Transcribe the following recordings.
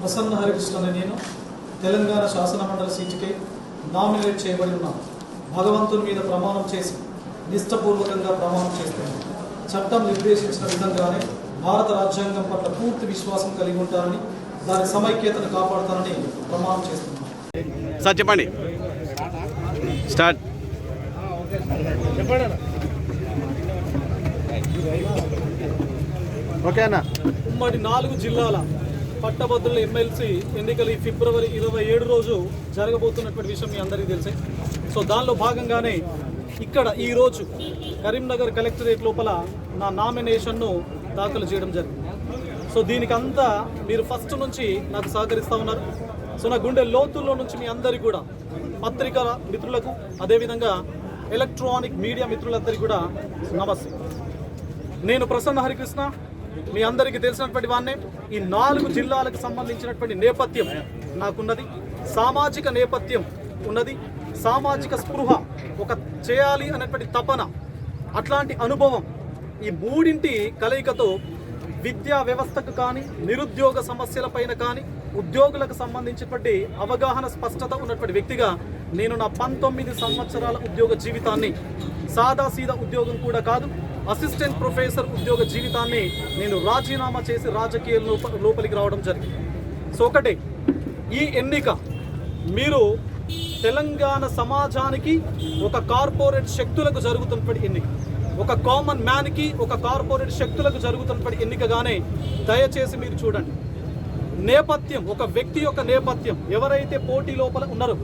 ప్రసన్న హరికృష్ణ నేను. తెలంగాణ శాసన మండలి సీటుకి నామినేట్ చేయబడి ఉన్నాను. భగవంతుని మీద ప్రమాణం చేసి నిష్టపూర్వకంగా ప్రమాణం చేస్తున్నాను చట్టం నిర్దేశించిన విధంగానే భారత రాజ్యాంగం పట్ల పూర్తి విశ్వాసం కలిగి ఉంటానని దాని సమైక్యతను కాపాడుతానని ప్రమాణం చేస్తున్నాను. సార్ చెప్పండి. స్టార్ట్. ఓకేనా? ఉమ్మడి నాలుగు జిల్లాల పట్టభద్రుల ఎమ్మెల్సీ ఎన్నికలు ఈ ఫిబ్రవరి ఇరవై ఏడు రోజు జరగబోతున్నటువంటి విషయం మీ అందరికీ తెలిసే. సో దానిలో భాగంగానే ఇక్కడ ఈరోజు కరీంనగర్ కలెక్టరేట్ లోపల నా నామినేషన్ను దాఖలు చేయడం జరిగింది. సో దీనికి అంతా మీరు ఫస్ట్ నుంచి నాకు సహకరిస్తూ ఉన్నారు. సో నా గుండె లోతుల్లో నుంచి మీ అందరికీ కూడా పత్రికల మిత్రులకు అదేవిధంగా ఎలక్ట్రానిక్ మీడియా మిత్రులందరికీ కూడా నమస్తే. నేను ప్రసన్న హరికృష్ణ మీ అందరికీ తెలిసినటువంటి వాన్నే ఈ నాలుగు జిల్లాలకు సంబంధించినటువంటి నేపథ్యం నాకున్నది సామాజిక నేపథ్యం ఉన్నది సామాజిక స్పృహ ఒక చేయాలి అనేటువంటి తపన అట్లాంటి అనుభవం ఈ మూడింటి కలయికతో విద్యా వ్యవస్థకు కానీ నిరుద్యోగ సమస్యలపైన కానీ ఉద్యోగులకు సంబంధించినటువంటి అవగాహన స్పష్టత ఉన్నటువంటి వ్యక్తిగా నేను నా పంతొమ్మిది సంవత్సరాల ఉద్యోగ జీవితాన్ని సాదాసీదా ఉద్యోగం కూడా కాదు అసిస్టెంట్ ప్రొఫెసర్ ఉద్యోగ జీవితాన్ని నేను రాజీనామా చేసి రాజకీయ లోప లోపలికి రావడం జరిగింది. సో ఒకటే ఈ ఎన్నిక మీరు తెలంగాణ సమాజానికి ఒక కార్పొరేట్ శక్తులకు జరుగుతున్నటువంటి ఎన్నిక ఒక కామన్ మ్యాన్కి ఒక కార్పొరేట్ శక్తులకు జరుగుతున్నటువంటి ఎన్నికగానే దయచేసి మీరు చూడండి. నేపథ్యం ఒక వ్యక్తి యొక్క నేపథ్యం ఎవరైతే పోటీ లోపల ఉన్నారో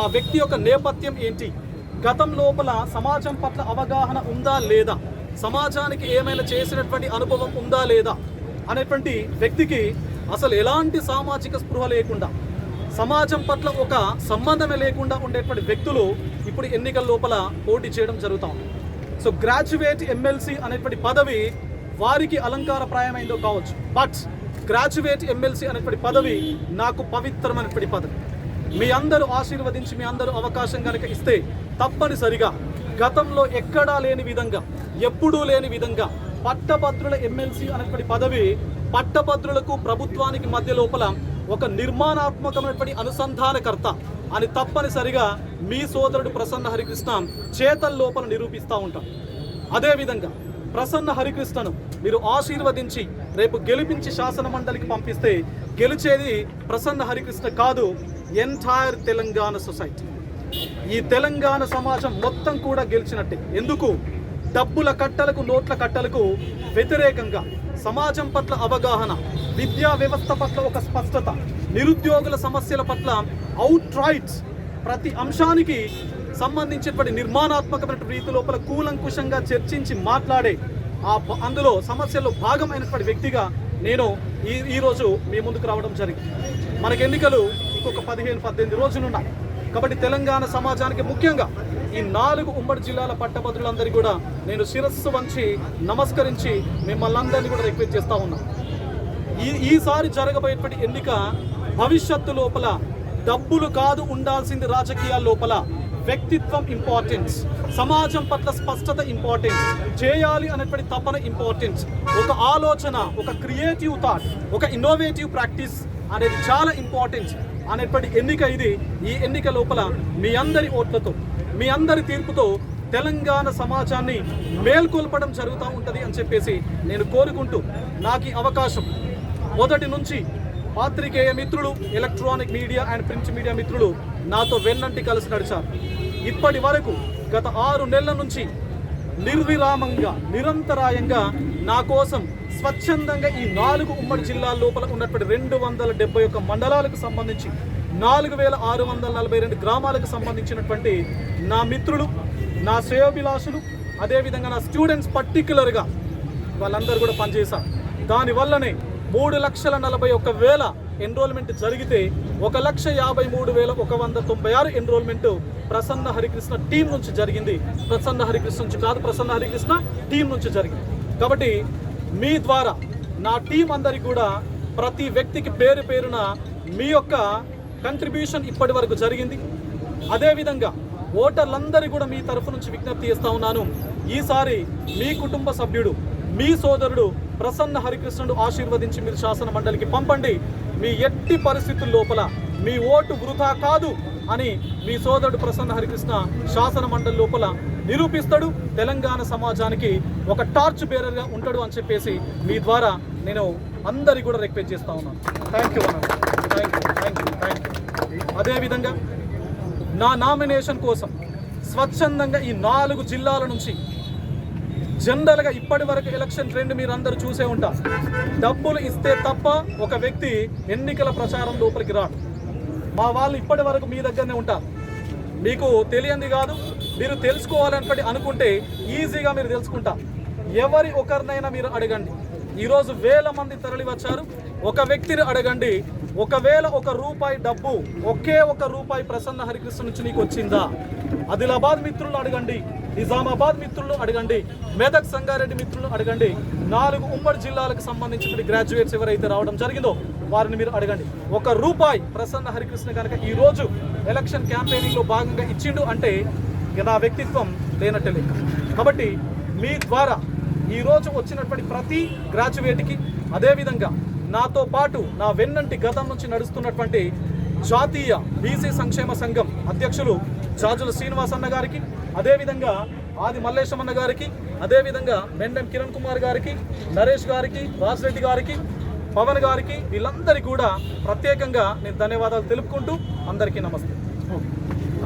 ఆ వ్యక్తి యొక్క నేపథ్యం ఏంటి? గతం లోపల సమాజం పట్ల అవగాహన ఉందా లేదా? సమాజానికి ఏమైనా చేసినటువంటి అనుభవం ఉందా లేదా అనేటువంటి వ్యక్తికి అసలు ఎలాంటి సామాజిక స్పృహ లేకుండా సమాజం పట్ల ఒక సంబంధమే లేకుండా ఉండేటువంటి వ్యక్తులు ఇప్పుడు ఎన్నికల లోపల పోటీ చేయడం జరుగుతా ఉంది. సో గ్రాడ్యుయేట్ ఎమ్మెల్సీ అనేటువంటి పదవి వారికి అలంకారప్రాయమైందో కావచ్చు. బట్ గ్రాడ్యుయేట్ ఎమ్మెల్సీ అనేటువంటి పదవి నాకు పవిత్రమైనటువంటి పదవి. మీ అందరూ ఆశీర్వదించి మీ అందరూ అవకాశం కనుక ఇస్తే తప్పనిసరిగా గతంలో ఎక్కడా లేని విధంగా ఎప్పుడూ లేని విధంగా పట్టభద్రుల ఎమ్మెల్సీ అనేటువంటి పదవి పట్టభద్రులకు ప్రభుత్వానికి మధ్య లోపల ఒక నిర్మాణాత్మకమైనటువంటి అనుసంధానకర్త అని తప్పనిసరిగా మీ సోదరుడు ప్రసన్న హరికృష్ణ చేతల లోపల నిరూపిస్తూ ఉంటాం. అదేవిధంగా ప్రసన్న హరికృష్ణను మీరు ఆశీర్వదించి రేపు గెలిపించి శాసన మండలికి పంపిస్తే గెలిచేది ప్రసన్న హరికృష్ణ కాదు ఎంటైర్ తెలంగాణ సొసైటీ ఈ తెలంగాణ సమాజం మొత్తం కూడా గెలిచినట్టే. ఎందుకు? డబ్బుల కట్టలకు నోట్ల కట్టలకు వ్యతిరేకంగా సమాజం పట్ల అవగాహన విద్యా వ్యవస్థ పట్ల ఒక స్పష్టత నిరుద్యోగుల సమస్యల పట్ల అవుట్ రైట్స్ ప్రతి అంశానికి సంబంధించినటువంటి నిర్మాణాత్మకమైన రీతి లోపల కూలంకుషంగా చర్చించి మాట్లాడే ఆ అందులో సమస్యల్లో భాగమైనటువంటి వ్యక్తిగా నేను ఈ ఈరోజు మీ ముందుకు రావడం జరిగింది. మనకి ఎన్నికలు ఇంకొక పదిహేను పద్దెనిమిది రోజులు ఉన్నాయి కాబట్టి తెలంగాణ సమాజానికి ముఖ్యంగా ఈ నాలుగు ఉమ్మడి జిల్లాల పట్టభద్రులందరికీ కూడా నేను శిరస్సు వంచి నమస్కరించి మిమ్మల్ని అందరినీ కూడా రిక్వెస్ట్ చేస్తూ ఉన్నా. ఈ ఈసారి జరగబోయేటువంటి ఎన్నిక భవిష్యత్తు లోపల డబ్బులు కాదు ఉండాల్సింది రాజకీయాల లోపల వ్యక్తిత్వం ఇంపార్టెన్స్ సమాజం పట్ల స్పష్టత ఇంపార్టెన్స్ చేయాలి అనేటువంటి తపన ఇంపార్టెన్స్ ఒక ఆలోచన ఒక క్రియేటివ్ థాట్ ఒక ఇన్నోవేటివ్ ప్రాక్టీస్ అనేది చాలా ఇంపార్టెన్స్ అనేటువంటి ఎన్నిక ఇది. ఈ ఎన్నిక లోపల మీ అందరి ఓట్లతో మీ అందరి తీర్పుతో తెలంగాణ సమాజాన్ని మేల్కొల్పడం జరుగుతూ ఉంటుంది అని చెప్పేసి నేను కోరుకుంటూ నాకు అవకాశం. మొదటి నుంచి పాత్రికేయ మిత్రులు electronic media and print media మిత్రులు నాతో వెన్నంటి కలిసి నడిచారు. ఇప్పటి వరకు గత ఆరు నెలల నుంచి నిర్విరామంగా నిరంతరాయంగా నా కోసం స్వచ్ఛందంగా ఈ నాలుగు ఉమ్మడి జిల్లాల లోపల ఉన్నటువంటి రెండు వందల డెబ్బై ఒక్క మండలాలకు సంబంధించి నాలుగు వేల ఆరు వందల నలభై రెండు గ్రామాలకు సంబంధించినటువంటి నా మిత్రులు నా శ్రేయోభిలాషులు అదేవిధంగా నా స్టూడెంట్స్ పర్టిక్యులర్గా వాళ్ళందరూ కూడా పనిచేశారు. దానివల్లనే మూడు లక్షల నలభై ఒక్క వేల ఎన్రోల్మెంట్ జరిగితే ఒక లక్ష యాభై మూడు వేల ఒక వంద తొంభై ఆరు ఎన్రోల్మెంట్ ప్రసన్న హరికృష్ణ టీం నుంచి జరిగింది. ప్రసన్న హరికృష్ణ నుంచి కాదు ప్రసన్న హరికృష్ణ టీం నుంచి జరిగింది. కాబట్టి మీ ద్వారా నా టీం అందరికి కూడా ప్రతి వ్యక్తికి పేరు పేరున మీ యొక్క కంట్రిబ్యూషన్ ఇప్పటి వరకు జరిగింది. అదేవిధంగా ఓటర్లందరి కూడా మీ తరఫు నుంచి విజ్ఞప్తి ఇస్తా ఉన్నాను. ఈసారి మీ కుటుంబ సభ్యుడు మీ సోదరుడు ప్రసన్న హరికృష్ణుడు ఆశీర్వదించి మీరు శాసన మండలికి పంపండి. మీ ఎట్టి పరిస్థితుల లోపల మీ ఓటు వృధా కాదు అని మీ సోదరుడు ప్రసన్న హరికృష్ణ శాసన మండలి లోపల నిరూపిస్తాడు. తెలంగాణ సమాజానికి ఒక టార్చ్ బేరర్గా ఉంటాడు అని చెప్పేసి మీ ద్వారా నేను అందరి కూడా రిక్వెస్ట్ చేస్తా ఉన్నాను. Thank you thank you thank you thank you అదేవిధంగా నా నామినేషన్ కోసం స్వచ్ఛందంగా ఈ నాలుగు జిల్లాల నుంచి జనరల్గా ఇప్పటి వరకు ఎలక్షన్ ట్రెండ్ మీరు అందరూ చూసే ఉంటారు డబ్బులు ఇస్తే తప్ప ఒక వ్యక్తి ఎన్నికల ప్రచారం లోపలికి రాడు. మా వాళ్ళు ఇప్పటి వరకు మీ దగ్గరనే ఉంటారు. మీకు తెలియంది కాదు. మీరు తెలుసుకోవాలనుకుంటే అనుకుంటే ఈజీగా మీరు తెలుసుకుంటా. ఎవరి ఒకరినైనా మీరు అడగండి. ఈరోజు వేల మంది తరలి వచ్చారు. ఒక వ్యక్తిని అడగండి. ఒకవేళ ఒక రూపాయి డబ్బు ఒకే ఒక రూపాయి ప్రసన్న హరికృష్ణ నుంచి నీకు వచ్చిందా? ఆదిలాబాద్ మిత్రులను అడగండి. నిజామాబాద్ మిత్రులను అడగండి. మెదక్ సంగారెడ్డి మిత్రులను అడగండి. నాలుగు ఉమ్మడి జిల్లాలకు సంబంధించిన గ్రాడ్యుయేట్స్ ఎవరైతే రావడం జరిగిందో వారిని మీరు అడగండి. ఒక రూపాయి ప్రసన్న హరికృష్ణ కనుక ఈరోజు ఎలక్షన్ క్యాంపెయినింగ్లో భాగంగా ఇచ్చిండు అంటే నా వ్యక్తిత్వం లేనట్టే లెక్క. కాబట్టి మీ ద్వారా ఈ రోజు వచ్చినటువంటి ప్రతి గ్రాడ్యుయేట్కి అదేవిధంగా నాతో పాటు నా వెన్నంటి గతం నుంచి నడుస్తున్నటువంటి జాతీయ బీసీ సంక్షేమ సంఘం అధ్యక్షులు జాజుల శ్రీనివాస్ అన్న గారికి అదేవిధంగా ఆది మల్లేశం అన్న గారికి అదేవిధంగా మెండెం కిరణ్ కుమార్ గారికి నరేష్ గారికి రాజరెడ్డి గారికి పవన్ గారికి వీళ్ళందరికీ కూడా ప్రత్యేకంగా నేను ధన్యవాదాలు తెలుపుకుంటూ అందరికీ నమస్తే.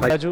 రాజు